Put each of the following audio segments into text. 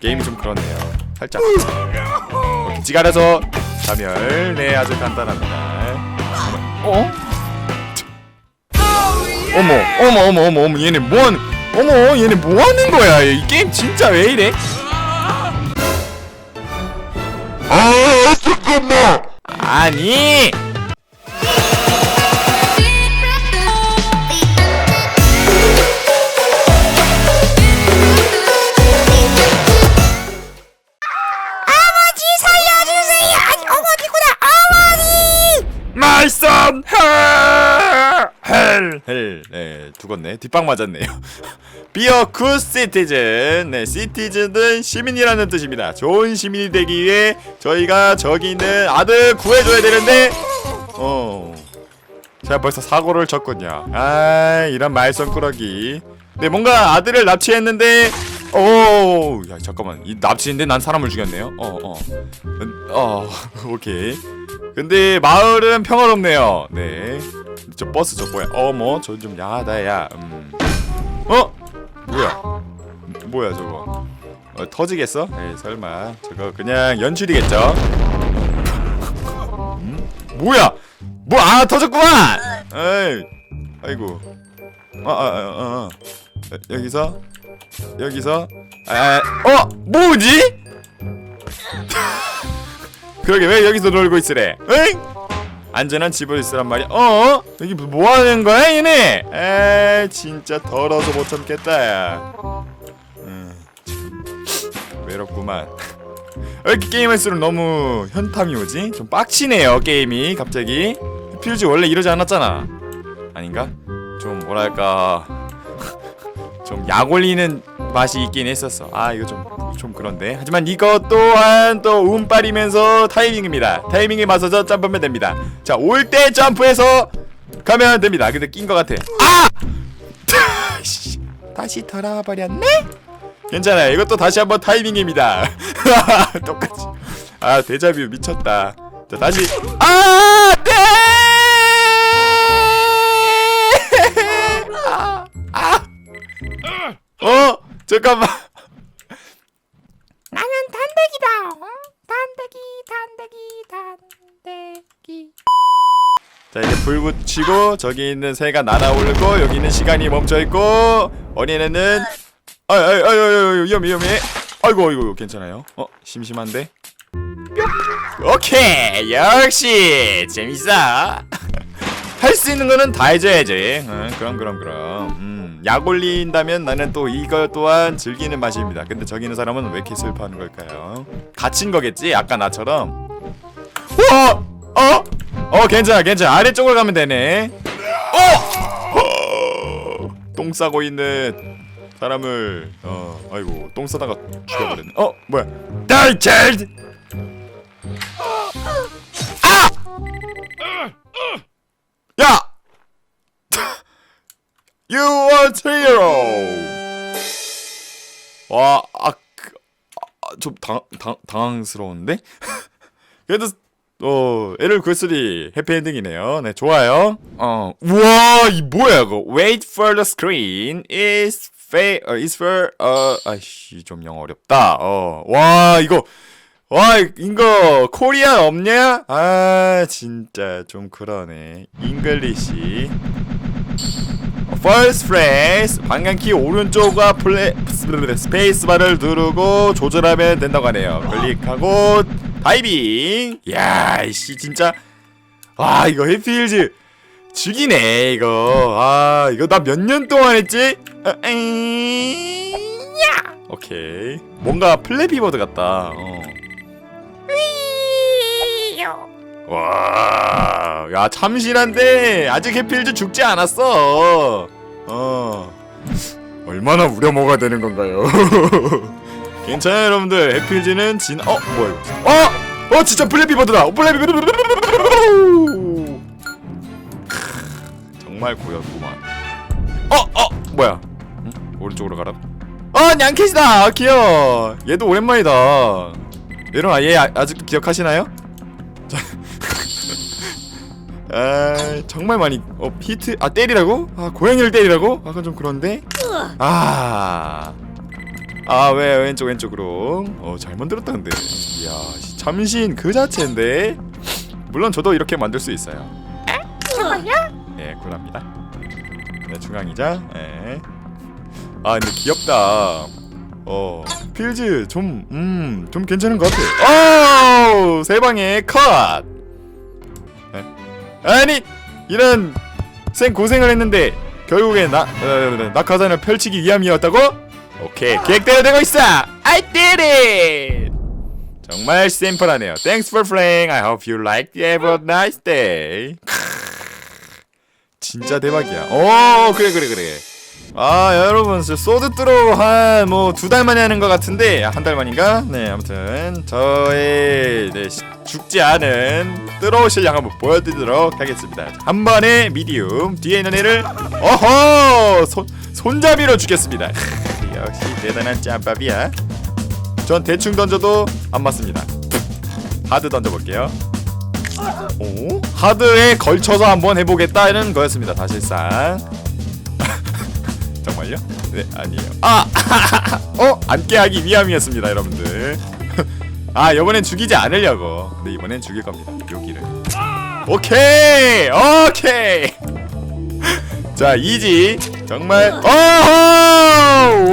게임이 좀 그렇네요. 살짝. 오케이, 지갈해서 자멸. 네, 아주 간단합니다. 어? 어머, 어머, 어머, 어머, 어머, 얘네 뭐 하는, 어머, 얘네 뭐 하는 거야? 이 게임 진짜 왜 이래? 아 잠깐만 아니! 헬! 헬, 네, 죽었네. 뒷방 맞았네요. Good citizen. 네, citizen은 시민이라는 뜻입니다. 좋은 시민이 되기 위해 저희가 저기 있는 아들 구해줘야 되는데, 어, 제가 벌써 사고를 쳤군요. 아, 이런 말썽꾸러기. 네, 뭔가 아들을 납치했는데, 오, 야 잠깐만, 이 납치인데 난 사람을 죽였네요. 어, 어, 음, 어, 오케이. 근데 마을은 평화롭네요. 네. 저 버스 저 뭐야? 어머, 저 좀 야하다야. 음. 어? 뭐야? 뭐야 저거? 어, 터지겠어? 에이 설마. 저거 그냥 연출이겠죠? 음? 뭐야? 뭐 아 터졌구만. 에이, 아이고. 아, 아, 아, 아, 여기서 여기서 아, 어 뭐지? 그러게 왜 여기서 놀고 있으래? 응? 안전한 집을 있으란 말이야. 어? 여기 뭐 하는 거야, 얘네? 에, 진짜 더러워서 못 참겠다, 야. 음, 참, 외롭구만. 왜 이렇게 게임할수록 너무 현탐이 오지? 좀 빡치네요, 게임이 갑자기. 필지 원래 이러지 않았잖아. 아닌가? 좀 뭐랄까 좀 약 올리는 맛이 있긴 했었어. 아 이거 좀 좀 그런데. 하지만 이것 또한 또 운빨이면서 타이밍입니다. 타이밍에 맞춰서 점프하면 됩니다. 자 올 때 점프해서 가면 됩니다. 근데 낀 것 같아. 아! 씨, 다시 돌아와 버렸네. 괜찮아요. 이것도 다시 한번 타이밍입니다. 똑같이. 아 데자뷰 미쳤다. 자 다시. 아, 어 잠깐만. 나는 단대기다. 어? 단대기 단대기 단대기. 자 이제 불 붙이고 저기 있는 새가 날아오르고 여기 있는 시간이 멈춰 있고 어린애는 아아아아 위험해 위험해 아이고 아이고 괜찮아요 어 심심한데 뿅 오케이 역시 재밌어 할 수 있는 거는 다 해줘야지 응, 그럼 그럼 그럼 음, 약 올린다면 나는 또 이거 또한 즐기는 맛입니다 근데 저기 있는 사람은 왜 이렇게 슬퍼하는 걸까요 갇힌 거겠지 아까 나처럼 어? 어? 어 괜찮아 괜찮아 아래쪽으로 가면 되네 어! 어! 똥 싸고 있는 사람을 어 아이고 똥 싸다가 죽여버렸네 어 뭐야 Die child 아! 야! You are hero 와, 아, 그, 아, 좀 당, 당, 당황스러운데? 그래도 어 애를 글쓰리 해피엔딩이네요. 네 좋아요. 어 우와 이 뭐야 이거 Wait for the screen is fa 어, is for 어 아이씨 좀 영어 어렵다. 어 와 이거 와 이거 코리안 없냐? 아 진짜 좀 그러네. 잉글리시 First phrase 방향키 오른쪽과 플레 스페이스바를 누르고 조절하면 된다고 하네요. 클릭하고 다이빙. 야, 이씨 진짜 와 이거 해피힐즈 죽이네 이거. 아 이거 나 몇 년 동안 했지? 아, 에이, 야. 오케이. 뭔가 플래피버드 같다. 어. 와, 야 참신한데 아직 해필즈 죽지 않았어. 어, 얼마나 우려먹어야 되는 건가요? 괜찮아요, 여러분들. 해필즈는 진, 어, 뭐야 이거? 어, 어, 진짜. 어, 플래피버드. 정말 고였구만. 어, 어, 뭐야? 응? 오른쪽으로 가라. 어, 냥캣이다. 귀여워. 얘도 오랜만이다. 여러분, 얘 아, 아직도 기억하시나요? 아 정말 많이 어 히트 아 때리라고? 아 고양이를 때리라고? 아까 좀 그런데 아 아 왜 왼쪽 왼쪽으로 어 잘 만들었다 근데 이야 참신 그 자체인데 물론 저도 이렇게 만들 수 있어요? 네 굴랍니다 네 중앙이자 네. 아 근데 귀엽다 어 필즈 좀음좀 괜찮은 것 같아 오세 방에 컷 네. 아니 이런 생 고생을 했는데 결국에 나 어, 낙하산을 펼치기 위함이었다고? 오케이 계획대로 되고 있어. I did it. 정말 심플하네요. Thanks for playing. I hope you liked Have a nice day. 진짜 대박이야. 오 그래 그래 그래 아 여러분 저 소드 뚜로 한 뭐 두 달 만에 하는 것 같은데 한 달 만인가? 네 아무튼 저의 네, 시- 죽지 않은 뚜로 실력 한번 보여드리도록 하겠습니다. 한 번에 미디움 뒤에 있는 애를 어허! 손, 손잡이로 죽였습니다. 역시 대단한 짬밥이야. 전 대충 던져도 안 맞습니다. 하드 던져볼게요. 오? 하드에 걸쳐서 한번 해보겠다는 거였습니다 사실상 정말요? 네 아니에요. 아! 어? 안 깨하기 위함이었습니다 여러분들. 아 이번엔 죽이지 않으려고. 근데 이번엔 죽일 겁니다 여기를. 오케이! 오케이! 자 이지. 정말 오호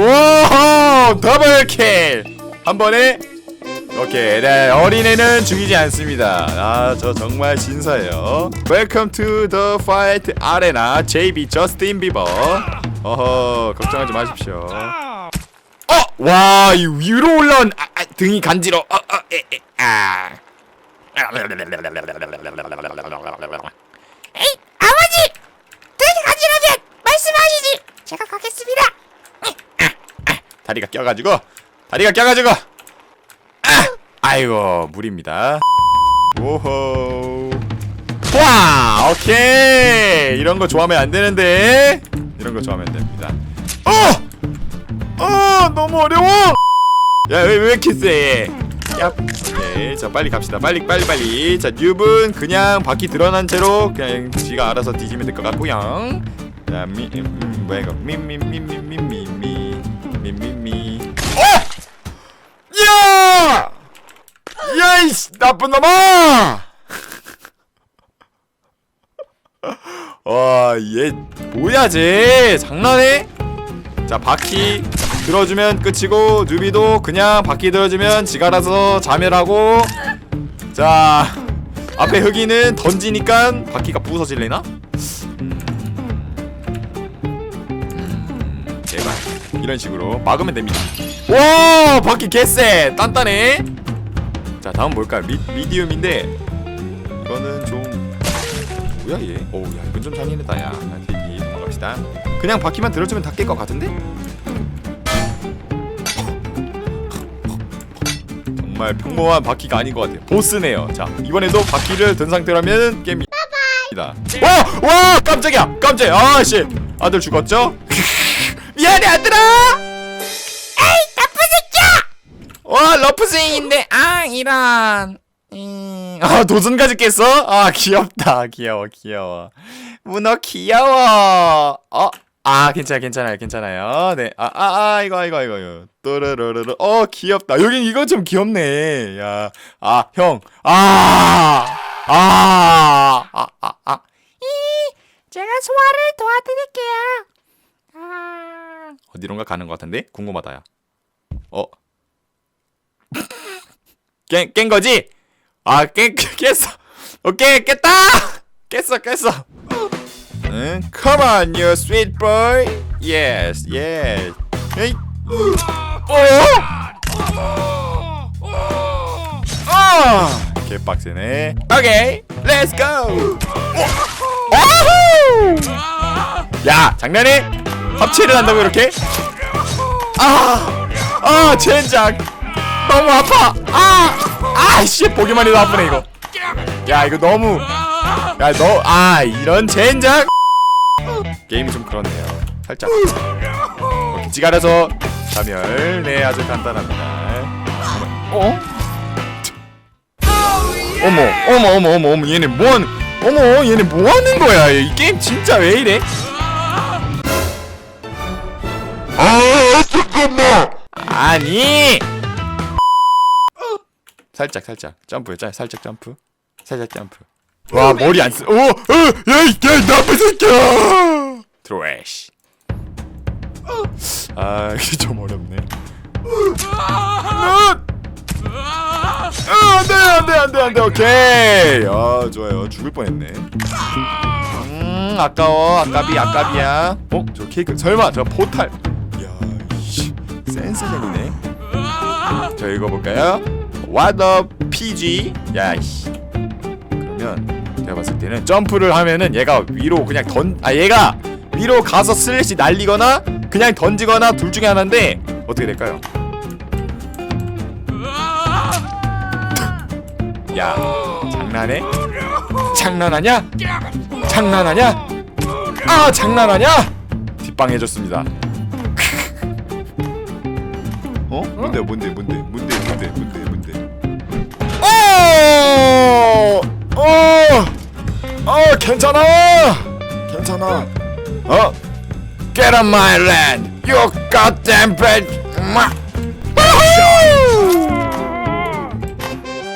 오호! 더블킬! 한 번에 오케이 네 어린애는 죽이지 않습니다 아 저 정말 진사예요 Welcome to the fight arena JB 저스틴 비버 어허 걱정하지 마십시오 어! 와, 이 위로 올라온 아, 아, 등이 간지러. 어, 어, 에, 에, 아. 에이 아버지 되게 가지라면 말씀하시지 제가 가겠습니다 다리가 껴가지고, 다리가 껴가지고. 아, 아이고 무리입니다. 오호. 와, 오케이. 이런 거 좋아하면 안 되는데. 이런 거 좋아하면 됩니다. 어, 어, 너무 어려워. 야, 왜, 세? 야, 오케이. 자, 빨리 갑시다. 빨리, 빨리, 빨리. 자, 뉴브는 그냥 바퀴 드러난 채로 그냥 지가 알아서 뒤지면 될 것 같고요. 자, 미, 음, 음, 뭐야 이거? 미, 미, 미, 미, 미, 미, 미, 미, 미, 미. 어! 야! 야, 이씨, 나쁜 놈아! 와, 얘 뭐야 쟤? 장난해? 자, 바퀴 들어주면 끝이고 뉴비도 그냥 바퀴 들어주면 지가 알아서 자멸하고 자, 앞에 흑이는 던지니까 바퀴가 부서질래나? 음, 제발 이런 식으로 막으면 됩니다. 와, 바퀴 개쎄, 단단해. 자, 다음 뭘까? 미, 미디움인데 이거는 좀 뭐야 얘? 오우 야 이건 좀 잔인하다 야 자, 대기 도망갑시다 그냥 바퀴만 들어주면 다 깰 것 같은데? 정말 평범한 바퀴가 아닌 것 같아요 보스네요 자 이번에도 바퀴를 든 상태라면 깹니다 와! 와! 깜짝이야! 깜짝이야! 아씨 아들 죽었죠? 미안해 아들아! 와 러프생인데 아 이런. 음... 아 도전까지 깼어? 아 귀엽다. 귀여워 귀여워. 문어 귀여워. 어 아 괜찮아 괜찮아요 괜찮아요. 네아아 아, 아, 이거 이거 이거 이거. 또르르르르. 어 귀엽다. 여긴 이거 좀 귀엽네. 야 아 형 아 아 아아 제가 소화를 도와드릴게요. 아. 어디론가 가는 것 같은데? 궁금하다 야. 어? 깬, 깬 거지? 아, 깬, 깼어. 오케이, 깼다! 깼어, 깼어. 응? Come on, you sweet boy. Yes, yes. 에이. 어? 아! 개빡세네. 오케이, let's go! 오후! 야, 장난해? 합체를 한다고 이렇게? 아! 아, 젠장! 너무 아파! 아! 아, 씨, 보기만 해도 아프네, 이거. 야, 이거 너무. 야, 너, 아, 이런 젠장! 게임이 좀 그렇네요. 살짝. 알아서 자멸. 네, 아주 간단합니다. 어? 어머, 어머, 어머, 어머, 어머, 얘네 뭐 하는, 어머, 얘네 뭐 하는 거야? 이 게임 진짜 왜 이래? 아 잠깐만 아니 살짝 살짝 점프해 짜 살짝 점프 살짝 점프 와 머리 안 쓰. 오, 어, 야이 개 나쁜 새끼야. 트래쉬. 아 이게 좀 어렵네. 아, 안돼 안돼 안돼 안돼 오케이. 아 좋아요 죽을 뻔했네. 음 아까워 아까비 아까비야. 어저 케이크 설마 저 포탈. 야 이씨 센스쟁이네. 저 읽어볼까요? The PG? 야이씨. 그러면 제가 봤을 때는 점프를 하면은 얘가 위로 그냥 던 아 얘가 위로 가서 슬래시 날리거나 그냥 던지거나 둘 중에 하나인데 어떻게 될까요? 야 장난해? 장난하냐? 장난하냐? 아 장난하냐? 뒷방 해줬습니다. 어? 뭔데 뭔데 뭔데 뭔데 뭔데 뭔데 뭔데? 어! 어! 어, 괜찮아. 괜찮아. 어? Get on my land. You goddamn bitch. 마.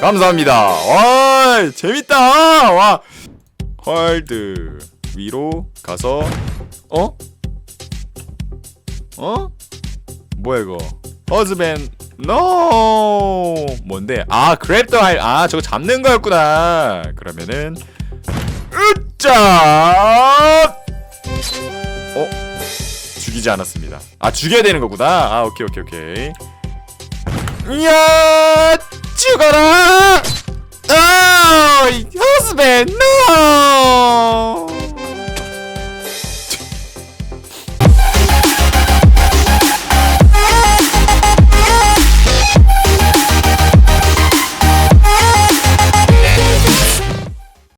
감사합니다. 와, 재밌다. 와. 헐드 위로 가서 어? 어? 뭐야 이거? 허즈밴 노 뭔데? 아 그랩더 할 아 저거 잡는 거였구나. 그러면은 으짜 어 죽이지 않았습니다. 아 죽여야 되는 거구나. 아 오케이 오케이 오케이. 야 죽어라. 아 허즈밴 노